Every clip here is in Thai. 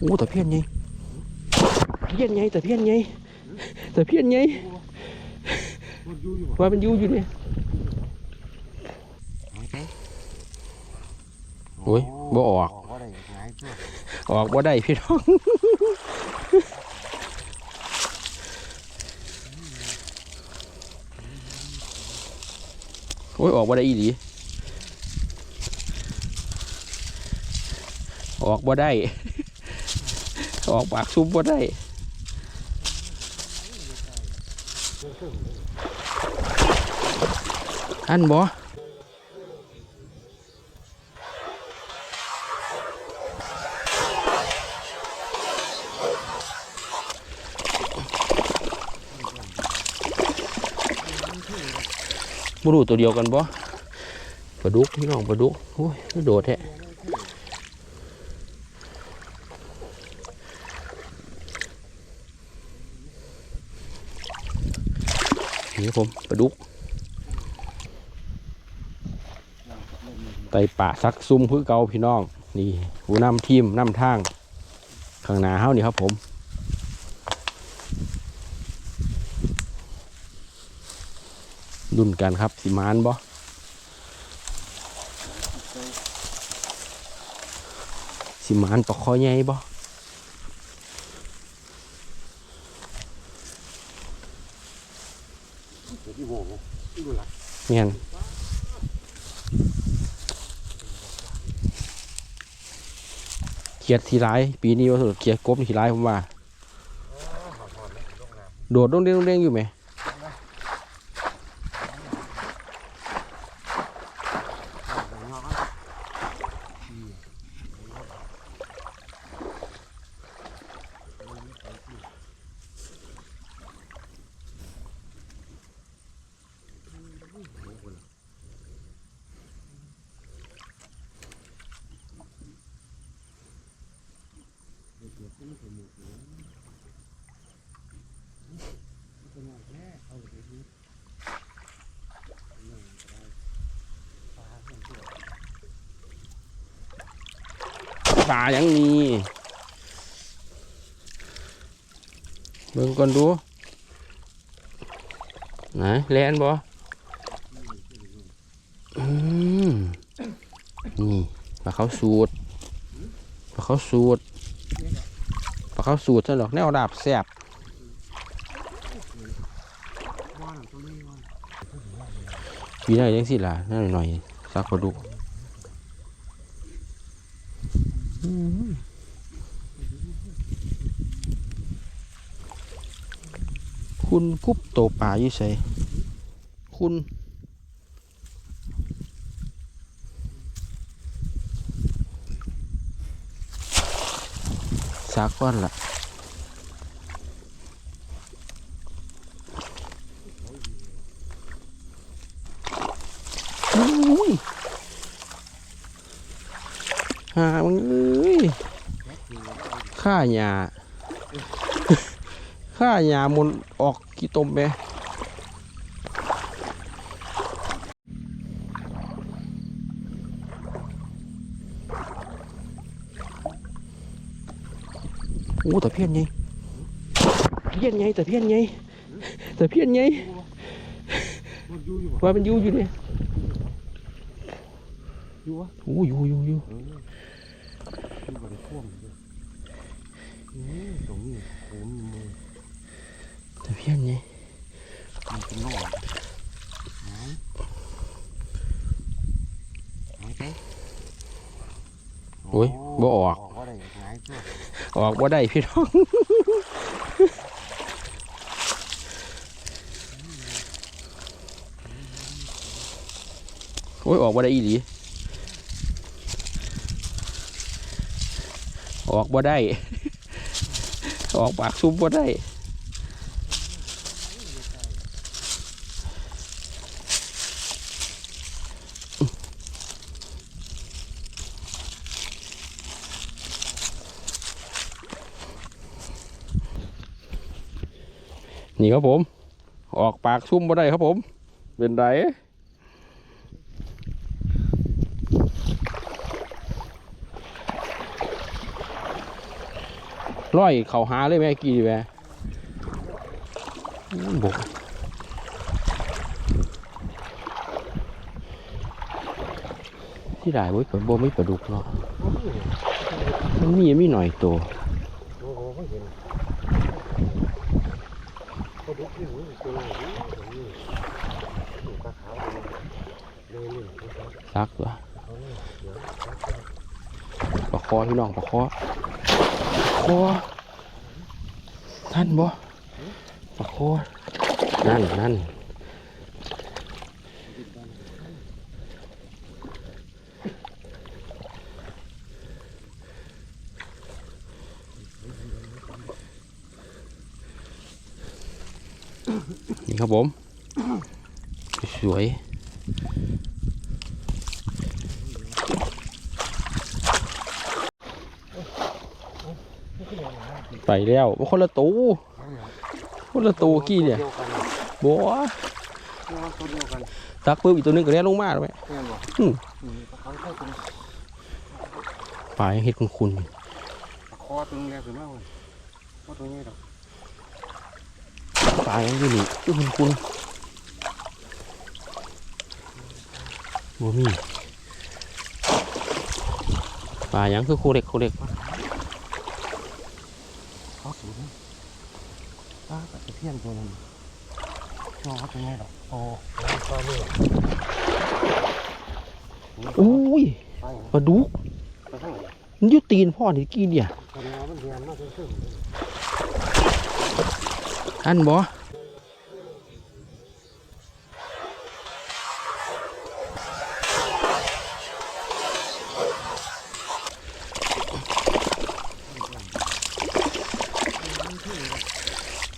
โอ้แต่เพี้ยนไงเพี้ยนไงแต่เพี้ยนไงแต่เพี้ยนไงว่ามันยูอยู่เนี่ยโอ้ยบ่ออก ออกว่ได้พี่น้องโอ้ยออกว่ได้อีหลีออกบ่ได้ ออกปากซุปบ่ได้อันบ่บุรุตัวเดียวกันบ่ปลาดุกพี่น้องปลาดุกโอ้ยโดดแท้นี่ ครับผมปลาดุกไตป่าซักซุ่มคือเก่าพี่น้อง นี่ผู้นำทีมน้ำทาง ข้างหน้าเฮานี่ครับผมดุนกันครับสิมานบ่สิมานปลาคอใหญ่บ่ เดี๋ยวที่โหงที่ดูหลัก เงี้ยเขียดทีร้ายปีนี้ว่าสุดเขียดกบที่ร้ายผมว่า โดดต้องเด้งต้องเด้งอยู่ไหม ป่ายังมีเบิ่งก่อนดูไหนแลนบ่อืมนี่ปลาเขาสูตรปลาเขาสูตร เขาสูตรซะหรอกแนวดาบแสบปีหน้ยังสิล่ะนั่นหน่อยๆสักปลาดุกคุณกุบโตป่าอยู่ใส่คุณากก้อนละหามึงเอ้ยข้าหยาข้าหยามุนออกกี่ตมไป โอ้แต่เพี้ยนไงเพี้ยนไงแต่เพี้ยนไงแต่เพี้ยนไงมัน ออยู่บ่ว่าได้พี่น้องโอ้ยออกบ่ได้หงายตัวออกว่าได้พี่น้องโอ้ยออกว่าได้อีหลีออกว่าได้ ออกปากซุปว่าได้ นี่ครับผม ออกปากซุ่มบ่ได้ครับผม เป็นไรร้อยเขาหาเลยแม่กี่แม่บกที่ได้เว้ยเปิดโบไม่ปลาดุกเนาะมันมีมีหน่อยตัว โอ้โหไม่เห็นก็ดูที่หูตัวไหนนี่ดูปลาขาวเลยเลยนี่นะครับ ซักตัวเขาเนี่ยเดี๋ยวปลาคอพี่น้องปลาคอคอท่านบ่ปลาคอนั่นนั่นนี่ครับผม สวย ไปแล้วว่าคนละตูคนละตูกี้เนี่ยเดียวกันบัวตัวเดียวกันตักปุ๊บอีกตัวหนึงก็แล่นลงมาแล้วไหมแม่นบ่อืมอืมปลาขาวเข้าตัวนี้ปลายังเห็ดคุณคุณปลาคอตัวนึงแล้วขึ้นมาเว้ยเพราะตัวนี้ดอกปลายังอยู่นี่คือคุณคุณบัวมีปลายังคือโคเล็กโคเล็ก เขาสูงปลาตะเพียนตัวนึงชอบตัวนี้ดอกโอ้ปลาเนี่ยอุ้ยไปปลาดุกไปทางไหนมันอยู่ตีนพ่อนี่กี้เนี่ยตอนนี้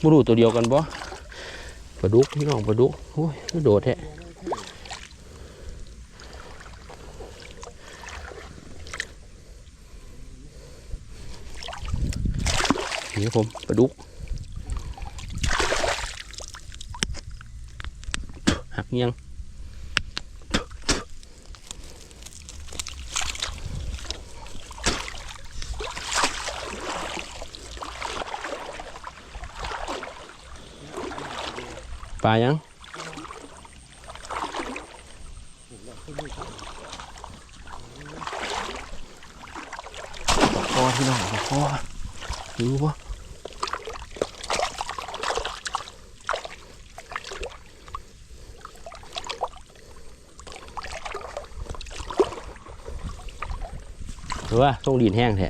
ไม่รู้ตัวเดียวกันบ่ปลาดุกพี่น้องปลาดุกโอ้ยโดดแท้นี่ผมปลาดุกหักยัง ปลายังปลาคอพี่น้องปลาคอรู้ปะหรือว่าต้องดินแห้งแท้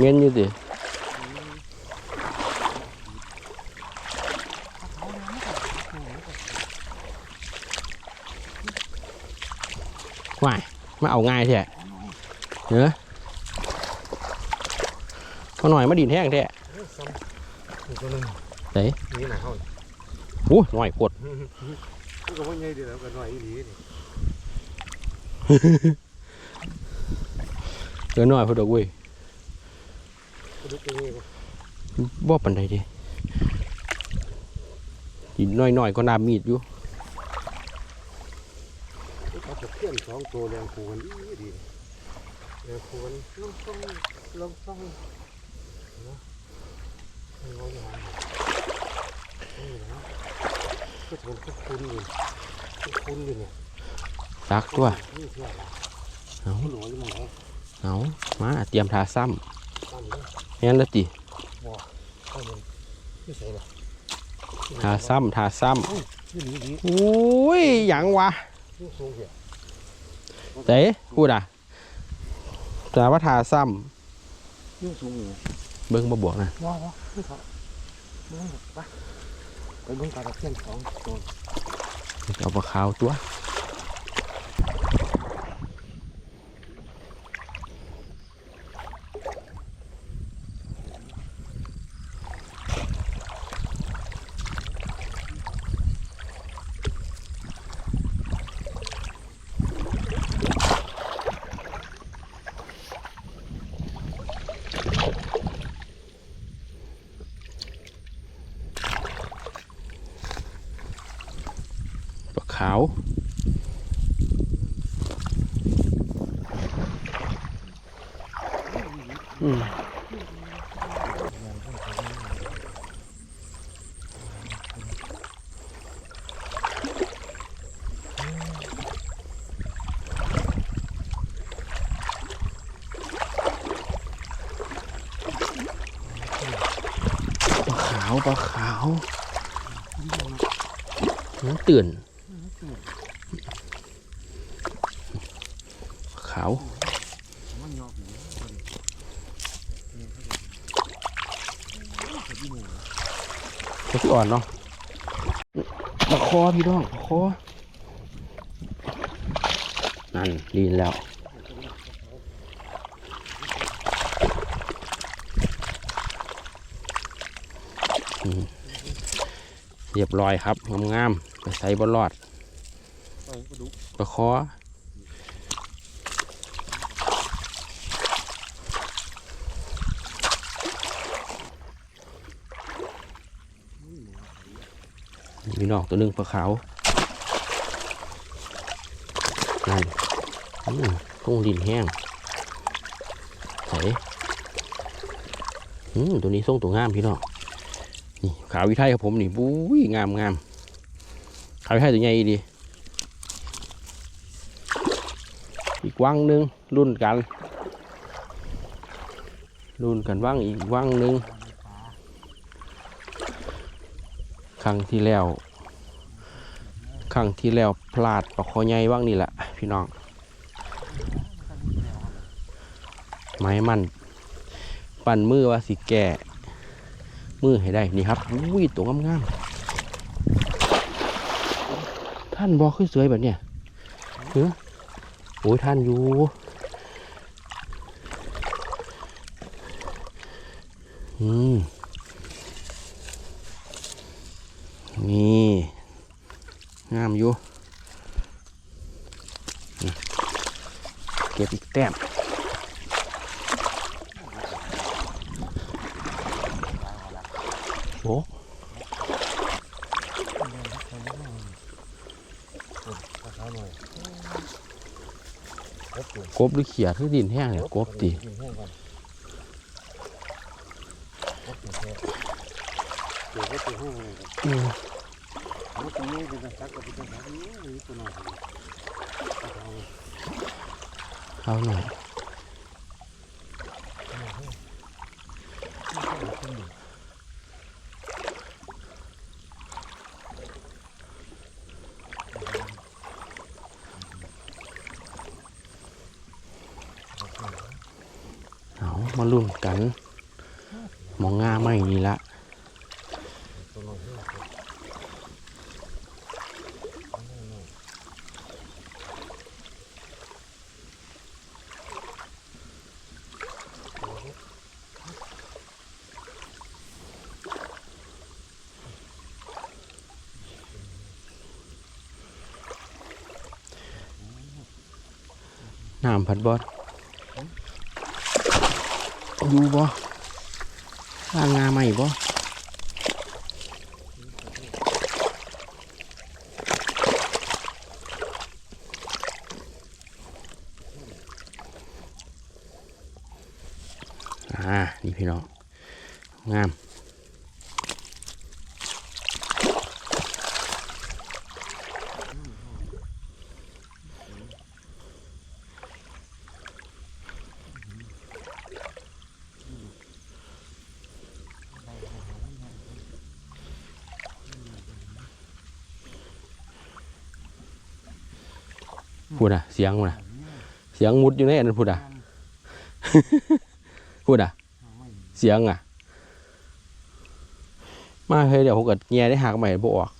เงี้ยอยู่สิว่ายมาเอาง่ายแท้เนอะมาหน่อยมา ดินแห้งแท้ซ้ำอีกตัวนึงไหนนี่หนาเขาโอ้ยหน่อยปวดก็ก็ว่าไงดีแล้วกันหน่อยอีหลีนี่เหลือหน่อยพอดอกเว้ยก็ดูตัวนี้ก็บ่ปันใดเดิดินน้อยๆก็นามีดอยู่เขาจะเพี้ยนสองตัวแรงคูกันอีดีแรงคูกันลงต้องลงต้องนะไม่รู้จะหานี่นะก็ทนก็คุ้นอยู่ก็คุ้นอยู่เนี่ยซักตัวนี่เพื่อนเอาหนูอยู่ไหนเอามาเตรียมทาซ้ตั้ งเลยำแม่นละติเข้าเลยที่ใส่ละทาซ้ำทาซ้ที่หลีหลีำอุ้ยหยังวะที่สูงเหี้ยเต๋พูดอะแต่ว่าทาซ้ที่สูงอยู่ำเบิ้งมาบวกนะว้าวว้าวนี่เขาเบิ่งไปไปเบิ่งปลาตะเพียนสองตัวเอาปลาขาวตัว ปลาขาวปลาขาวน้ำตื่นขาว มันยอกอยู่ ก็ที่ อ่อนเนาะปลาคอพี่น้องปลาคอนั่นลีนแล้วเรียบร้อยครับงามๆไปใส่บอลลอดเอากระดูกปลาคอ มีน้องตัวหนึ่งปลาขาวนั่นอืมต้งดินแห้งใสตัวนี้ส่งตัวงามพี่น้องนี่ขาววิไทยครับผมนี่บุ้ยงามงามขาววิไทยตัวใหญ่ดีอีกวังหนึ่งรุ่นกัน รุ่นกันว่างอีกวังหนึ่งครั้งที่แล้ว ครั้งที่แล้วพลาดปลาคอใหญ่ว่างนี่แหละพี่น้อง ไม้มัน ปั่นมือว่าสิแก่มือให้ได้นี่ครับอุ้ยตัวงามๆท่านบอกคือสวยแบบเนี้ยเฮ้โอ้ยท่านอยู่อืม นี่ งามอยู่นี่เก็บอีกแต้มโอ้กบหรือเขียดหรือดินแห้งเนี่ยกบตีกินแห้งก่อนกบตัวแท้เดี๋ยวก็ตัวแห้งเลยครับอืมตัวนี้เป็นสักกับเป็นสักนี้ตัวน้อย ปลาขาวเอาหน่อยเอามาลุ่นกันหมองงาไม่นี่ละ ตัวน้อยนี่ครับ น้ำผัดบอดอยู่บ่ล่างงาไม่บ่อ่า นี่พี่น้อง งาม พูดอะ เสียงพูดอะ เสียงมุดอยู่ในอันนั้นพูดอะ พูดอะ เสียงอะ มาเฮ้ยเดี๋ยวผมเก็แง่ได้หักใหม่บ่ออก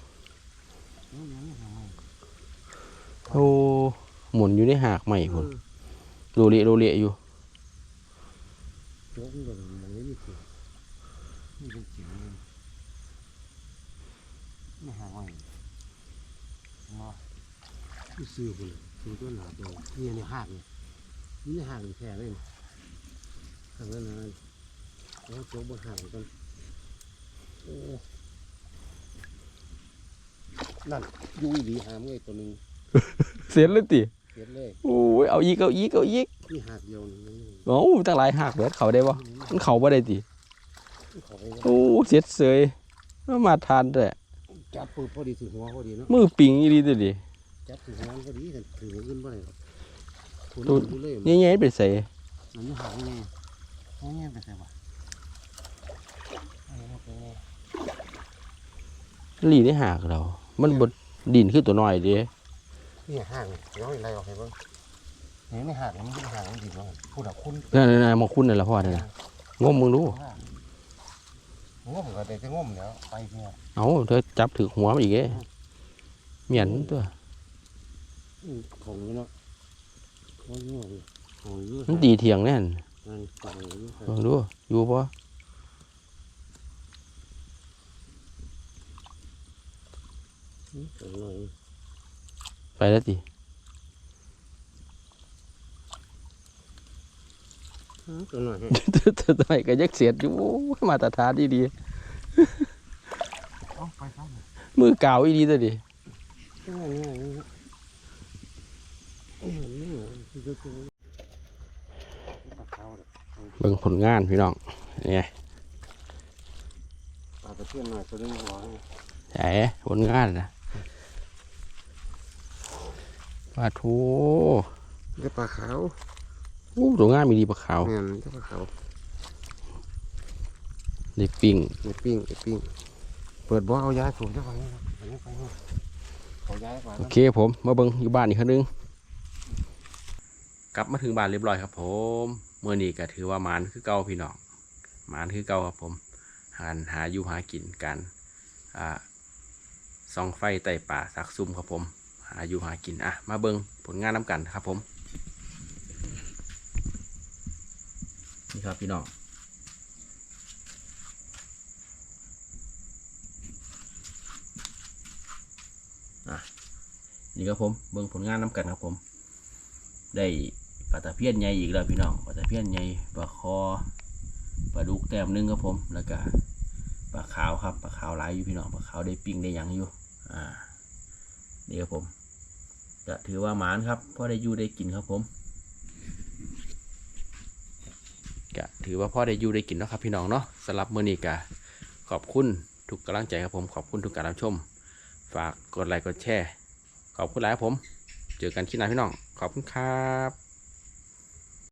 โอ้หมุนอยู่ในหากใหม่พุ่นโรเละโรเละอยู่โจ๊กมันก็มันไม่มีเสียงนี่เป็นเสียงมันไม่มาซื้อไปเลย ซื้อตัวหนาตัวนี่ในห้างนี่นี่ในห้างแท้เลยทางนั้นนะแล้วโจ๊กบนห้างกันโอ้นั่นอยูอีหลีหามเลยตัวหนึงเสียเลยติเสียเลยโอ้ยเอาอีกเอาอีกเอาอีกนี่หากเดียวนี่โอ้ตั้งหลายหักเบิดเขาได้บ่มันเขาบ่ได้ติเขาไปโอ้เสียดเสยมาทานแต่จับปืนพอดีถือหัวพอดีเนาะมือปิงอีหลีตัวดิ จับถือหัวพอดีกันถือหัวขึ้นบ่ได้หรอกคุณตูด ดูเลยนี่ไงเป็นใส่มันไม่หางไงหางไงไปใส่วะเอาไปไงลีได้หักเรา มันบดดินคือตัวน้อยเดินี่ห่างเดี๋ยวอะไรออกให้เบิ่งนี่ไม่ห่างมันไม่ห่างมันดีเนาะพูดแบบคุณนั่นๆๆมาคุ้นนั่นล่ะพ่อนั่นน่ะงมมึงดูงมก็ได้จะงมแล้วไปเนี่ยเอาเธอจับถือหัวมันอีกเอ้เมียนตัวอืม ของนี่เนาะของนี่เลยของนี่มันตีเถียงแน่นนั่นของนี่ลองดูอยู่ปะตัวหน่อยไปแล้วติตัวหน่อยตัวน้อยก็ยักเสียดอยู่โอ้ยมาตรฐานดีดีเอาไปครับๆมือเก่าอีดีตัวดิ ตัวนี้นี่อืมนี่คือตัวตัวปลาขาว เด้อเบิ่งผลงานพี่น้องเนี่ยปลาตะเพียนหน่อยตัวนึงหัวนี่ใช่ผลงานนะปลาทูเดี๋ยวปลาขาวอู้ตัวงานมีดีปลาขาวแม่นเดี๋ยวปลาขาวได้ปิ้งไอ้ปิ้งไอ้ปิ้งเปิดบ่อเอาย้ายสูงจะฟังนี่ครับอันนี้ฟังนี่เขาย้ายกว่าโอเคผมมาเบิ่งอยู่บ้านอีกครั้งหนึง กลับมาถึงบ้านเรียบร้อยครับ ผมเมื่อนี้ก็ถือว่ามานคือเก่าพี่น้องมานคือเก่าครับผมหาหาอยู่หากินกันอ่าส่องไฟไต่ป่าสักซุ่มครับผม หาอยู่หากินอะมาเบิงผลงานน้ำกันครับผมนี่ครับพี่น้องอะนี่ครับผมเบิ่งผลงานน้ำกันครับผม ได้ ปลาตะเพียนใหญ่อีกแล้วพี่น้องปลาตะเพียนใหญ่ปลาคอปลาดุกแต้มหนึงครับผมแล้วก็ปลาขาวครับปลาขาวหลายอยู่พี่น้องปลาขาวได้ปิ้งได้ยังอยู่อ่านี่ครับผมจะถือว่าหมานครับเพราะได้อยู่ได้กินครับผมก็ถือว่าพ่อได้อยู่ได้กินเนาะครับพี่น้องเนาะสำหรับมื้อนี้ก็ขอบคุณทุกกำลังใจครับผมขอบคุณทุกการรับชม ฝากกดไลค์กดแชร์ขอบคุณหลายครับผม เจอกันที่หน้าพี่น้อง ขอบคุณครับ